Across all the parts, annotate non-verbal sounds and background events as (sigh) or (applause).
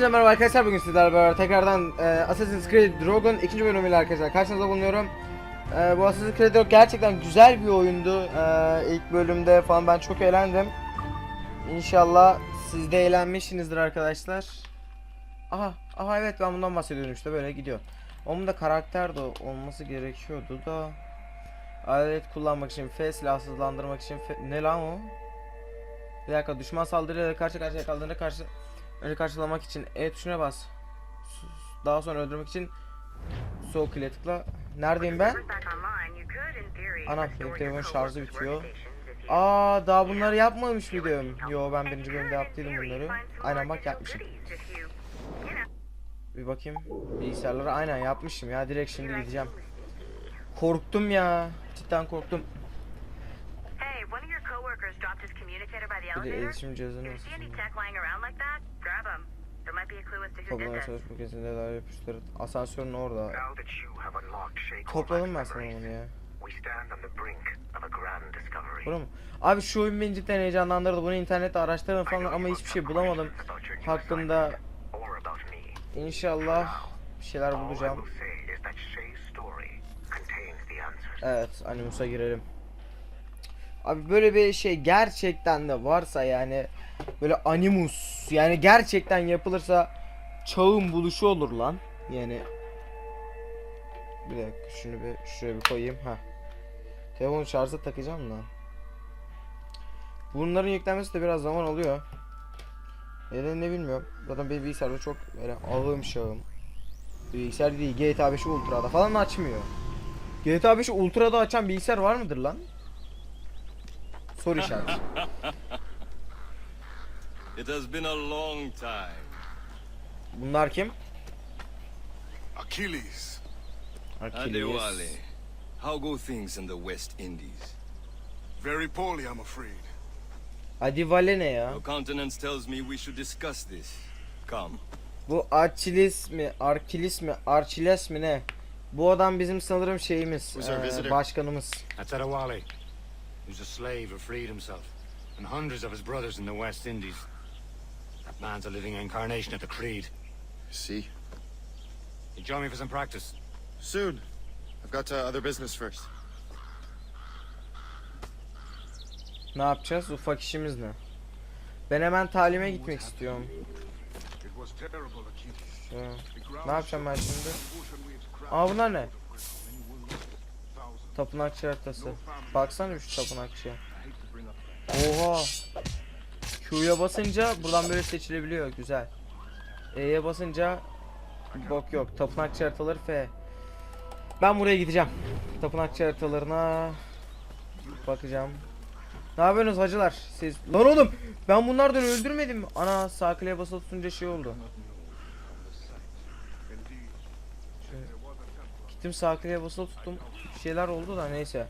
Hepinize merhaba arkadaşlar bugün sizlerle beraber tekrardan e, Assassin's Creed Rogue'un ikinci bölümüyle arkadaşlar karşınızda bulunuyorum. E, bu Assassin's Creed Rogue gerçekten güzel bir oyundu. E, ilk bölümde falan ben çok eğlendim. İnşallah siz de eğlenmişsinizdir arkadaşlar. Aha, aha evet ben bundan bahsediyorum işte böyle gidiyor. Onun da karakter de olması gerekiyordu da. Alet kullanmak için F silahsızlandırmak için F... ne lan o? Bir dakika düşman saldırıyla karşı karşıya kaldığında karşı önce karşılamak için E tuşuna bas. Daha sonra öldürmek için sol kile tıkla. Neredeyim ben? Anam benim şarjı bitiyor. Aa daha bunları yapmamış mıydım? Yo ben birinci bölümde yaptıydım bunları. Aynen bak yapmışım. Bir bakayım bilgisayarlara aynen yapmışım ya direkt şimdi gideceğim. Korktum ya. Cidden korktum. As to who did Toplamaya this. çalışma kesinlikle dair ipuçları. Asansörün orada. Topladım ben sana onu ya. we stand on the brink of a grand discovery. Bunu mu? Abi şu oyun beni cidden heyecanlandırdı. Bunu internette araştırdım falan ama hiçbir şey bulamadım. Hakkında inşallah bir şeyler bulacağım. Evet Animus'a girelim. Abi böyle bir şey gerçekten de varsa yani böyle Animus yani gerçekten yapılırsa çağın buluşu olur lan. Yani bir dakika şunu bir şuraya bir koyayım ha. Telefonu şarja takacağım lan. Bunların yüklenmesi de biraz zaman alıyor. Neden ne bilmiyorum. Zaten benim bilgisayarda çok böyle ağım şağım. Bilgisayar değil GTA 5 Ultra'da falan açmıyor. GTA 5 Ultra'da açan bilgisayar var mıdır lan? Soru işareti. It has been a long time. Bunlar kim? Achilles. Adewale, how go things in the West Indies? Very poorly, I'm afraid. Hadi Vale ne ya? Your countenance tells me we should discuss this. Come. Bu Archilis mi? Arkilis mi? Archiles mi ne? Bu adam bizim sanırım şeyimiz. Who's our eee, visitor? başkanımız. That's Adewale, who's a slave who freed himself, and hundreds of his brothers in the West Indies. That man's a living incarnation of the Creed. See? You join me for some practice? Soon. I've got uh, other business first. Ne yapacağız? Ufak işimiz ne? Ben hemen talime gitmek istiyorum. It was terrible, Achilles. The ground Ne yapacağım ben şimdi? ocean waves. Aa bunlar ne? Tapınakçı haritası. Baksana bring up Oha. Q'ya basınca buradan böyle seçilebiliyor. Güzel. E'ye basınca bok yok. Tapınakçı haritaları F. Ben buraya gideceğim. Tapınakçı haritalarına bakacağım. Ne yapıyorsunuz hacılar? Siz lan oğlum ben bunlardan öldürmedim? Ana sağ basılı tutunca şey oldu. Gittim sağ kliğe basılı tuttum. Bir şeyler oldu da neyse.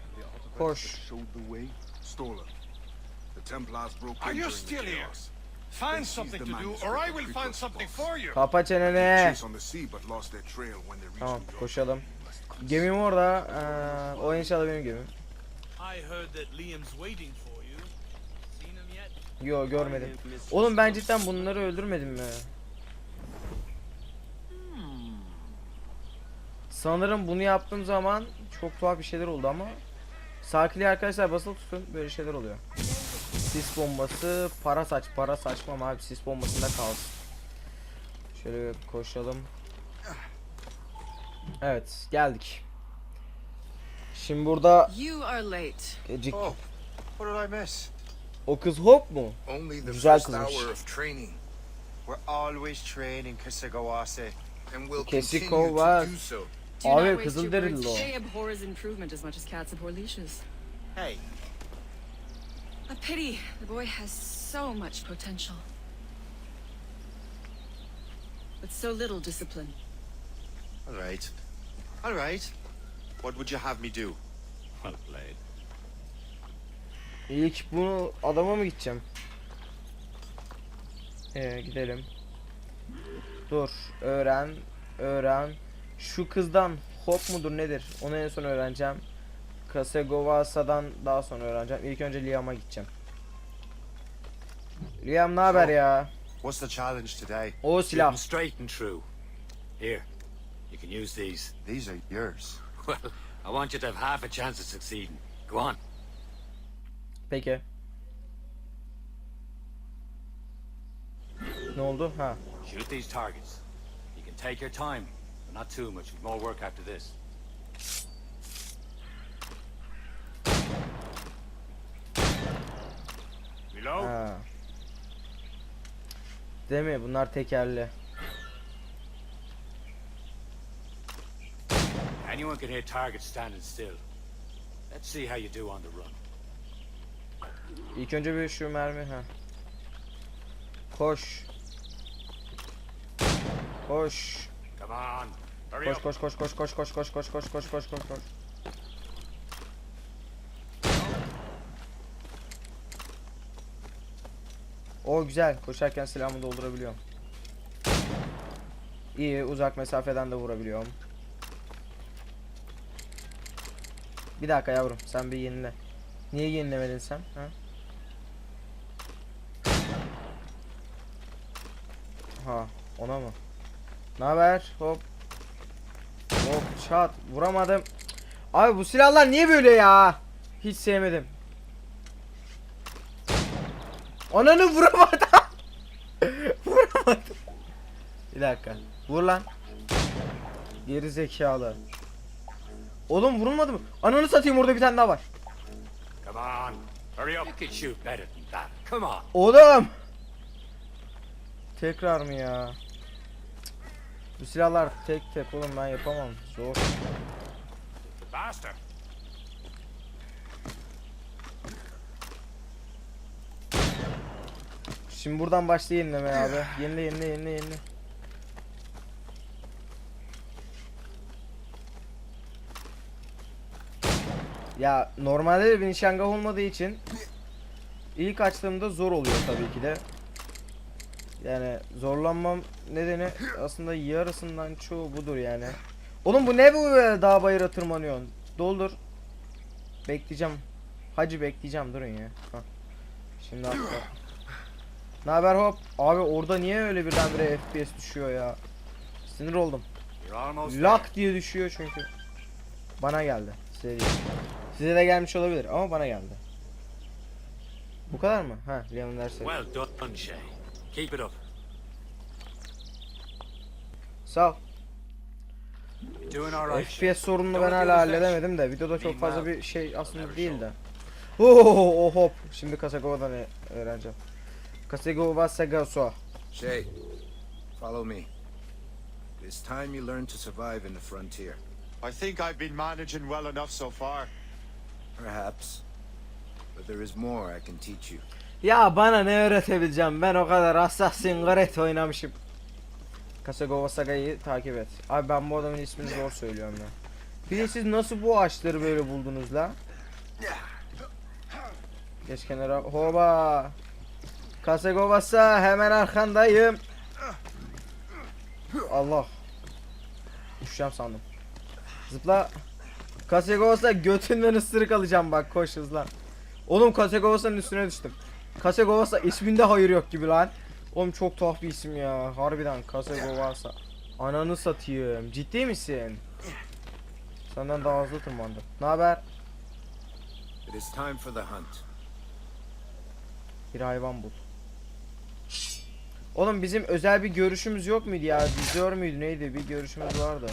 Koş. Are you still here? chaos. Find something to do, or I will find something for you. Kapa çeneni. Tamam koşalım. Gemim orada. Ee, o inşallah benim gemim. Yo görmedim. Oğlum ben cidden bunları öldürmedim mi? Sanırım bunu yaptığım zaman çok tuhaf bir şeyler oldu ama Sakili arkadaşlar basılı tutun böyle şeyler oluyor. Sis bombası, para saç, para saçmam abi sis bombasında kalsın. Şöyle bir koşalım. Evet geldik. Şimdi burada You are late. gecik. Oh, what did I miss? O kız hop mu? Only the Güzel first kızmış. hour of training. We're always training Kisagawase. And we'll Kesik continue to var. Do. Do Abi, not waste your Kızılderili words. o. They abhors improvement as much as cats abhor leashes. Hey, A pity. The boy has so much potential. But so little discipline. all right. All right. What would you have me do? Well played. İlk bunu adama mı gideceğim? Ee, gidelim. Dur, öğren, öğren. Şu kızdan hop mudur nedir? Onu en son öğreneceğim. Kasegovasa'dan daha sonra öğreneceğim. İlk önce Liam'a gideceğim. Liam ne haber ya? What's the challenge today? O silah. straight and true. Here, you can use these. These are yours. (laughs) Well, I want you to have half a chance of succeeding. Go on. Peki. Ne oldu? Ha. Shoot these targets. You can take your time, but not too much. More work after this. Reload. Ha. Değil mi? Bunlar tekerli. Anyone can hit targets standing still. Let's see how you do on the run. İlk önce bir şu mermi ha. Koş. Koş. Koş koş koş koş koş koş koş koş koş koş koş koş koş. O güzel. Koşarken silahımı doldurabiliyorum. İyi. Uzak mesafeden de vurabiliyorum. Bir dakika yavrum. Sen bir yenile. Niye yenilemedin sen? Ha? Ha, ona mı? Ne haber? Hop. Hop çat vuramadım. Abi bu silahlar niye böyle ya? Hiç sevmedim. Ananı vuramadım. (laughs) vuramadım. Bir dakika. Vur lan. Geri zekalı. Oğlum vurulmadı mı? Ananı satayım orada bir tane daha var. Come on. Hurry up. You can shoot better than that. Come on. Oğlum. Tekrar mı ya? Bu silahlar tek tek oğlum ben yapamam. Zor. Faster. Şimdi buradan başla yenileme abi. Yenile yenile yenile yenile. Ya normalde de bir nişangah olmadığı için ilk açtığımda zor oluyor tabii ki de. Yani zorlanmam nedeni aslında yarısından çoğu budur yani. Oğlum bu ne bu böyle dağ bayıra tırmanıyorsun? Doldur. Bekleyeceğim. Hacı bekleyeceğim durun ya. Hah. Şimdi atla. Ne haber hop? Abi orada niye öyle birdenbire FPS düşüyor ya? Sinir oldum. Lak diye düşüyor çünkü. Bana geldi. Size değil. Size de gelmiş olabilir ama bana geldi. Bu kadar mı? Ha, Leon'un dersi. Well done, Shay. Keep it up. Sağ ol. Doing all right. FPS sorununu ben hala halledemedim de videoda çok fazla bir şey aslında değil de. Oo oh, hop. Şimdi Kasagova'dan e- öğreneceğim. Kasagova Sagaso. Shay, follow me. It's time you learn to survive in the frontier. I think I've been managing well enough so far. Perhaps. But there is more I can teach you. Ya bana ne öğretebileceğim? Ben o kadar Assassin's Creed oynamışım. Kasagova Saga'yı takip et. Abi ben bu adamın ismini zor söylüyorum ya. Bir de siz nasıl bu ağaçları böyle buldunuz la? Geç kenara. Hoba. Kasagovasa hemen arkandayım. Allah. Düşeceğim sandım. Zıpla. Kasagovasa götünden ısırık alacağım bak koş hızlan. Oğlum Kasegovasa'nın üstüne düştüm. Kasegovasa isminde hayır yok gibi lan. Oğlum çok tuhaf bir isim ya. Harbiden Kasegovasa. Ananı satayım. Ciddi misin? Senden daha hızlı tırmandım. Ne haber? It is time for the hunt. Bir hayvan bul. Oğlum bizim özel bir görüşümüz yok muydu ya? Vizör müydü neydi? Bir görüşümüz vardı.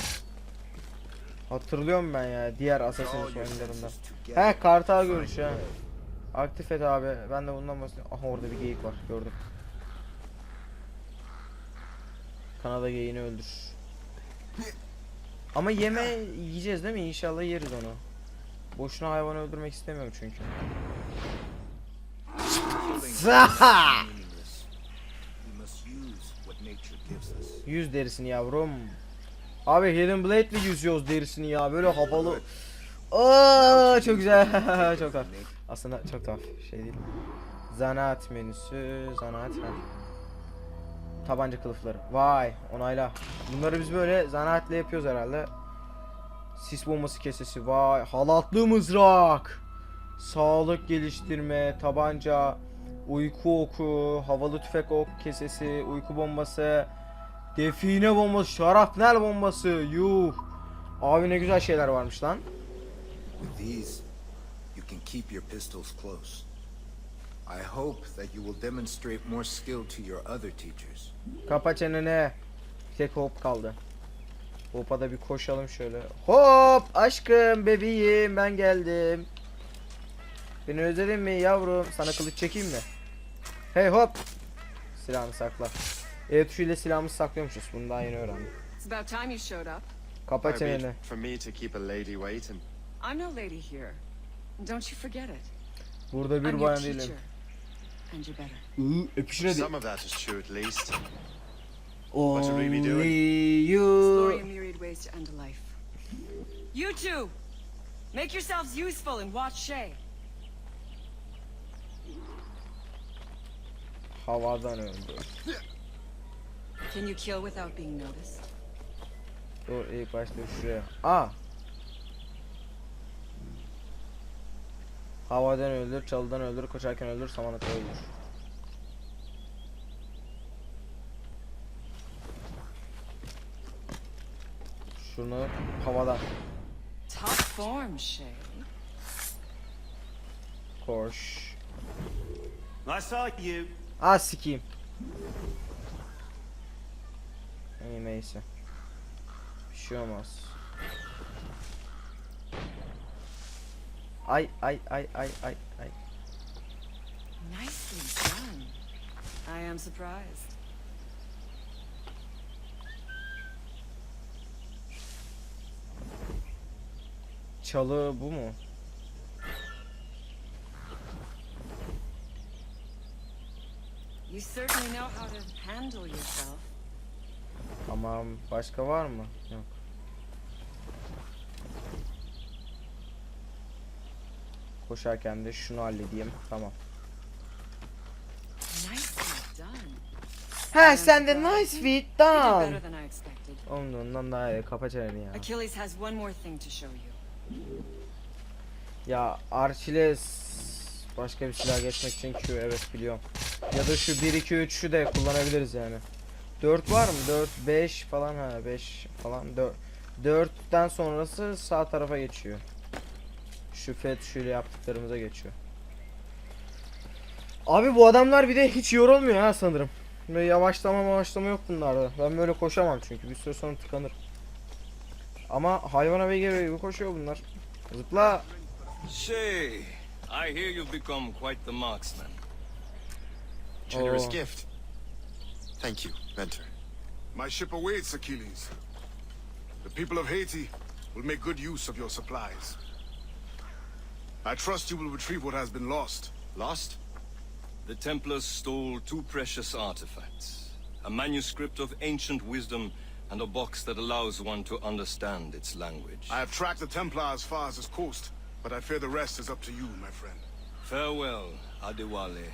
Hatırlıyorum ben ya diğer Assassin's oyunlarında. He kartal görüşü ha. Aktif et abi. Ben de bundan bahsediyorum. Aha orada bir geyik var. Gördüm. Kanada geyiğini öldür. Ama yeme yiyeceğiz değil mi? İnşallah yeriz onu. Boşuna hayvanı öldürmek istemiyorum çünkü. (laughs) Yüz derisini yavrum. Abi Hidden Blade mi yüzüyoruz derisini ya? Böyle havalı. Aa çok güzel. (laughs) çok tuhaf. Aslında çok tuhaf. Şey değil. Zanaat menüsü. Zanaat. ha. Tabanca kılıfları. Vay onayla. Bunları biz böyle zanaatle yapıyoruz herhalde. Sis bombası kesesi. Vay halatlı mızrak. Sağlık geliştirme. Tabanca. Uyku oku, havalı tüfek ok kesesi, uyku bombası, define bombası, şarapnel bombası. Yuh. Abi ne güzel şeyler varmış lan. These, you can keep your pistols close. I hope that you will demonstrate more skill to your other teachers. Kapa çeneni. Bir tek hop kaldı. Hop'a da bir koşalım şöyle. Hop aşkım bebeğim ben geldim. Beni özledin mi yavrum? Sana kılıç çekeyim mi? Hey hop. Silahını sakla. E tuşuyla silahımızı saklıyormuşuz. Bunu daha yeni öğrendim. It's about time you showed up. Kapa çeneni. for me to keep a lady waiting. I'm no lady here. Don't you forget it. Burada I'm bir your bayan teacher. değilim. And you better. Iı, öpüşüne de. Some of that is true at least. Only What's Ruby doing? Exploring a you. myriad ways to end a life. You two! Make yourselves useful and watch Shay. Havadan öldü. Can you kill without being noticed? Dur ilk başta şuraya. Aa. Havadan öldür, çalıdan öldür, koşarken öldür, samanlıkta öldür. Şunu havadan Top form, Shay. koş. I saw you. Aa sikeyim. İyi neyse. Bir şey olmaz. Ay ay ay ay ay ay. Nicely done. I am surprised. Çalı bu mu? You certainly know how to handle yourself. Tamam. Başka var mı? Yok. Koşarken de şunu halledeyim. Tamam. He sen de nice feet down. Onun ondan daha iyi. Kapa çeneni ya. Achilles has one more thing to show you. Ya Archiles başka bir silah geçmek için Q evet biliyorum. Ya da şu 1 2 3'ü de kullanabiliriz yani. 4 var mı? 4 5 falan ha 5 falan 4 4'ten sonrası sağ tarafa geçiyor. Şu fet şöyle yaptıklarımıza geçiyor. Abi bu adamlar bir de hiç yorulmuyor ha sanırım. Böyle yavaşlama yavaşlama yok bunlarda. Ben böyle koşamam çünkü bir süre sonra tıkanır. Ama hayvana beygir gibi koşuyor bunlar. Zıpla. Shay, I hear you've become quite the marksman. Generous Oh. gift. Thank you, mentor. My ship awaits, Achilles. The people of Haiti will make good use of your supplies. I trust you will retrieve what has been lost. Lost? The Templars stole two precious artifacts. A manuscript of ancient wisdom and a box that allows one to understand its language. I have tracked the Templar as far as this coast, but I fear the rest is up to you, my friend. Farewell, Adewale.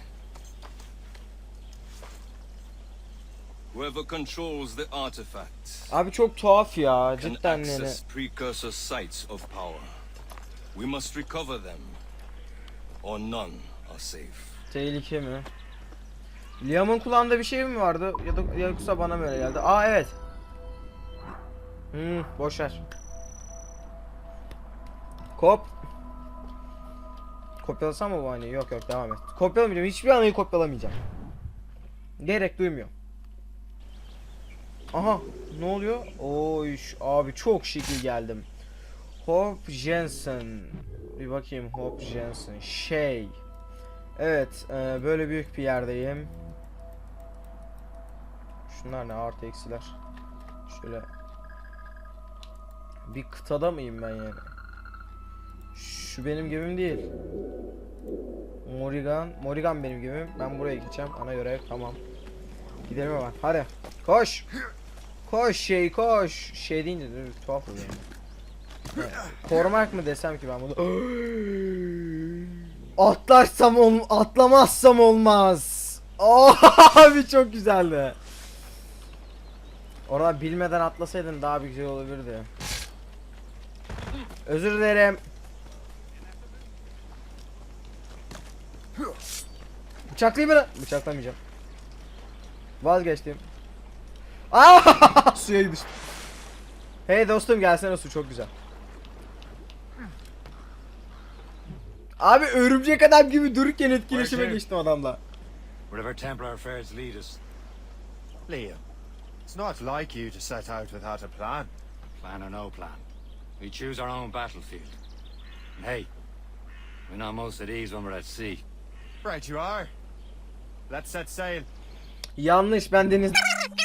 Whoever controls the artifacts Abi çok tuhaf ya can cidden yani. precursor sites of power. We must recover them, or none are safe. Tehlike mi? Liam'ın kulağında bir şey mi vardı ya da yoksa bana mı öyle geldi? Aa evet. Hmm boş ver. Kop. Kopyalasam mı bu anıyı? Yok yok devam et. Kopyalamayacağım. Hiçbir anıyı kopyalamayacağım. Gerek duymuyorum. Aha ne oluyor? Oy abi çok şekil geldim. Hop Jensen. Bir bakayım Hop Jensen. Şey. Evet, e, böyle büyük bir yerdeyim. Şunlar ne artı eksiler. Şöyle. Bir kıtada mıyım ben yani? Şu benim gemim değil. Morrigan, Morrigan benim gemim. Ben buraya gideceğim. Ana görev tamam. Gidelim hemen. Hadi. Koş. Koş şey koş. Şey deyince de bir tuhaf oluyor. Korumak mı desem ki ben bunu? (gasps) Atlarsam ol atlamazsam olmaz. (laughs) Abi çok güzeldi. Orada bilmeden atlasaydın daha bir güzel olabilirdi. Özür dilerim. Bıçaklayayım beni. Bıçaklamayacağım. Vazgeçtim. Aa (laughs) suya düştüm. Hey dostum gelsene su çok güzel. Abi örümcek adam gibi dururken etkileşime geçtim adamla. Wherever Templar affairs lead us. Liam, it's not like you to set out without a plan. Plan or no plan. We choose our own battlefield. And hey, we're not most at ease when we're at sea. Right you are. Let's set sail. Yanlış ben deniz (laughs)